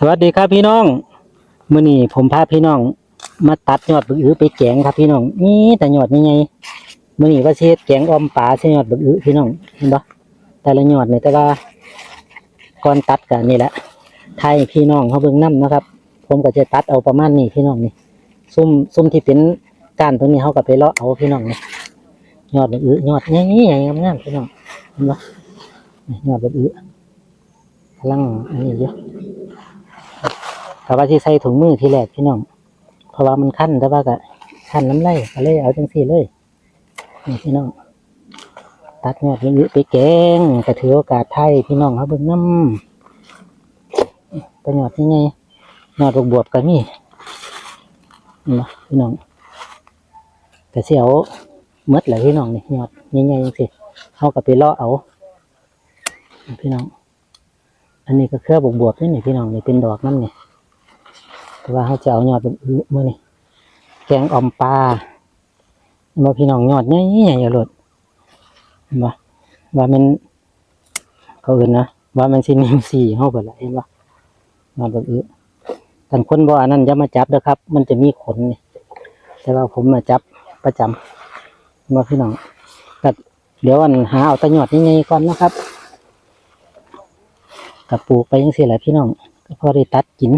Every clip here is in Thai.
สวัสดีครับพี่น้องมื้อนี้ผมพาพี่น้อง มาตัดยอดบึกอื้อไปแกงครับพี่น้องนี่แต่ยอดยังไงมื้อนี้ว่าเฮ็ดแกงอมปลาใส่ยอดบึกอื้อพี่น้องเห็นบ่แต่ละยอดนี่แต่ว่าก่อนตัดกันนี่แหละไทยพี่น้องเขาเบิ่งนํนะครับ ผมก็จะตัดเอาประมาณนี้พี่น้องนี่ซุ่มซุ่มที่เป็นก้านตรงนี้เขาก็ไปเลาะเอาพี่น้องนี่ยอดบึกอื้อยอดใหญ่ๆงามๆพี่น้องเห็นบ่นี่ยอดบึกอื้อกำลังอันนี้อยู่ แต่ว่าที่ใส่ถุงมือที่แรกพี่น้อง เพราะว่ามันขั้นแต่ว่าก็ขั้นน้ำไหลก็เลยเอาจังสี่เลยนี่พี่น้อง ตัดยอดเยอะๆไปแกงก็ถือโอกาสไทยพี่น้องเขาเบิ่งน้ำตัวยอดยังไงยอดบวบๆก็มีนี่นะพี่น้องแต่เสียวมดแหละพี่น้องนี่ยอดยังไงจังสิเขาก็ไปลาะเอา พี่น้อง อันนี้ก็เครือบวบๆนี่นี่พี่น้องนี่เป็นดอกน้ำนี่แต่ว่าเขาจะเอายอดเป็นอื้อมื่อนี่แกงอ่อมปลาบ่พี่น้องยอดใหญ่ใหญ่ๆอย่าหลดเห็นบ่ว่ามันเขาอื่นนะว่ามันสินิ่งสี่เฮาเบิดละเห็นบ่ยอดแบบอื้อกันคนบ่อันนั้นอย่ามาจับเด้อครับ มันจะมีขนนี่แต่ว่าผมมาจับประจำเห็นบ่พี่น้องก็เดี๋ยวอันหาเอาตะยอดใหญ่ๆก่อนนะครับ กับปลูกไปจังซี่แหละพี่น้องก็พอได้ตัดกิน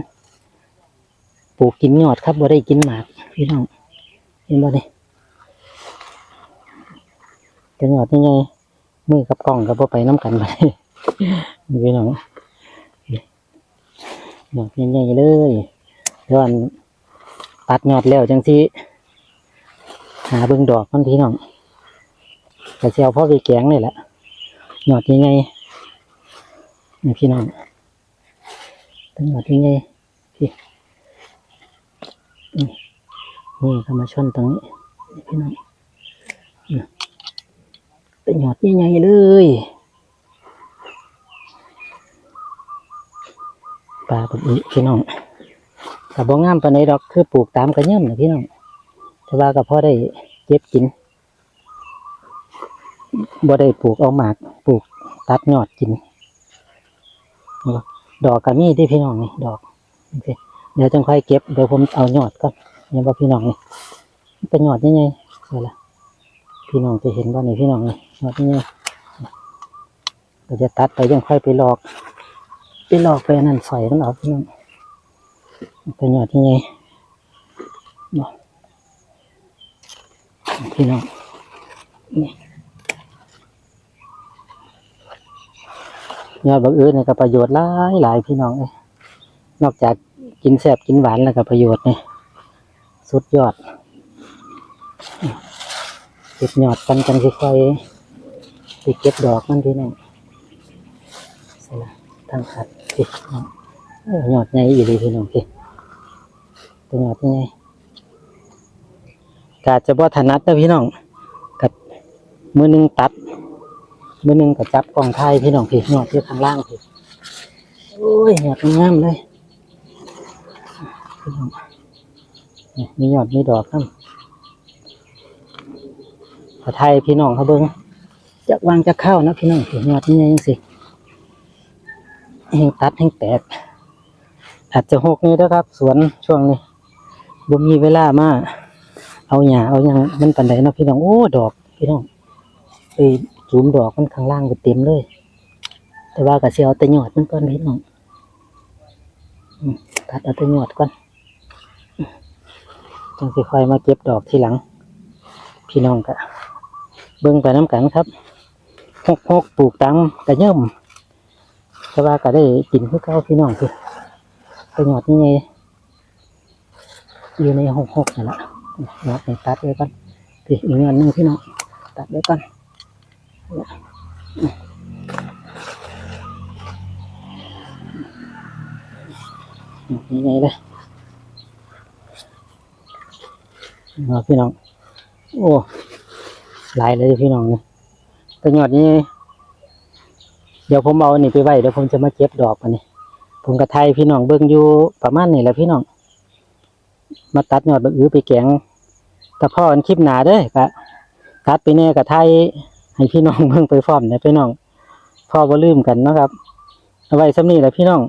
ปลูกกินยอดครับบ่ได้กินหมาก พี่น้องเห็นบ่นี่จะยอดยังไงมือกับกล้องกับบ่ไปน้ำกันไปพี่น้องยอดยังไงเลยยวอันตัดยอดแล้วจังสิหาเบิ่งดอกมันพี่น้องกระเจียวพ่อไปแกงนี่แหละยอดยังไง นี่พี่น้องเป็นยอดยังไงพี่นี่ก็มาชนตรงนี่พี่น้องอืมเป็นหยอดใหญ่ๆเลยปลาปกอีพี่น้องกับบ่งามปาใดดอกคือปลูกตามกระเยี่ยมนะพี่น้องแต่ว่าก็พอได้เก็บกินบ่ได้ปลูกเอาหมากปลูกตัดยอดกิน ดอกก็มีที่พี่น้องนี่ดอกเดี๋ยวจังค่อยเก็บเดี๋ยวผมเอายอดก่อนเนี่ยว่าพี่น้องนี่เป็นหยอดยังไงเดี๋ยวละพี่น้องจะเห็นว่านี่พี่น้องนี่หยอดยังไงเราจะตัดไปยังค่อยไปหลอก ไปหลอกไปนั่นใส่มันออกพี่น้องเป็นหยอดยังไงพี่น้องนี่ ยอดบักอื้อนี่ก็ประโยชน์หลายหลายพี่น้องเอ้ยนอกจากกินแซ่บกินหวานแล้วก็ประโยชน์นี่สุดยอดเก็บยอดกันกันสิค่อยไปเก็บดอกมันพี่น้องใส่ละทางขัดพี่น้องเออยอดใหญ่อยู่ดีพี่น้องพี่ตัวยอดใหญ่กาจะบ่ถนัดนะพี่น้องกับมือหนึ่งตัด มือหนึงกับจับกล่องไทยพี่น้องพี่ยอดที่ข้างล่างพี่โอ้ยยอดงามเลยพี่น้องนี่มีหยอดมีดอกครับขอไทยพี่น้องเขาเบิ้งจะวางจะเข้านะพี่น้องเห็นยอดนี่ยังสิแห้งตัดแห้งแตก อาจจะหกนี่นะครับ สวนช่วงนี้บ่มีเวลามาเอาหญ้าเอาหยังมันปันใดเนาะพี่น้องโอ้ดอก พี่น้องไปจูมดอกมันข้างล่างก็เต็มเลย แต่ว่าก็สิเอาแต่ยอดมันก่อนพี่น้องตัดเอาแต่ยอดก่อนจังสิค่อยมาเก็บดอกทีหลัง พี่น้องก็เบิ่งไปน้ำกันครับหกหกปลูกตังกระเยิ่มแต่ว่าก็ได้กินคือเก่าพี่น้องคือประโยชน์นี่ไงอยู่ในหกหกนี่แหละเดี๋ยวไปตัดไว้ก่อนพี่อีกอันหนึงพี่น้องตัดไว้ก่อน นี่ไงเลยพี่น้อง โอ้หลายเลยพี่น้องเนี่ยประโยชน์นี้ เดี๋ยวผมเอาอันนี้ไปไว้เดี๋ยวผมจะมาเก็บดอกมันนี่ผมกระไทยพี่น้องเบิ่งอยู่ประมาณนี้แหละพี่น้อง มาตัดยอดบักอื้อไปแกงแต่พ่ออันคลิปหนาเด้อกะตัดไปเนี่ยกระไทย ให้พี่น้องเบิ่งไปพร้อมเนี่ยพี่น้องพ่อบ่ลืมกันนะครับเอาไว้สำนี้แหละพี่น้อง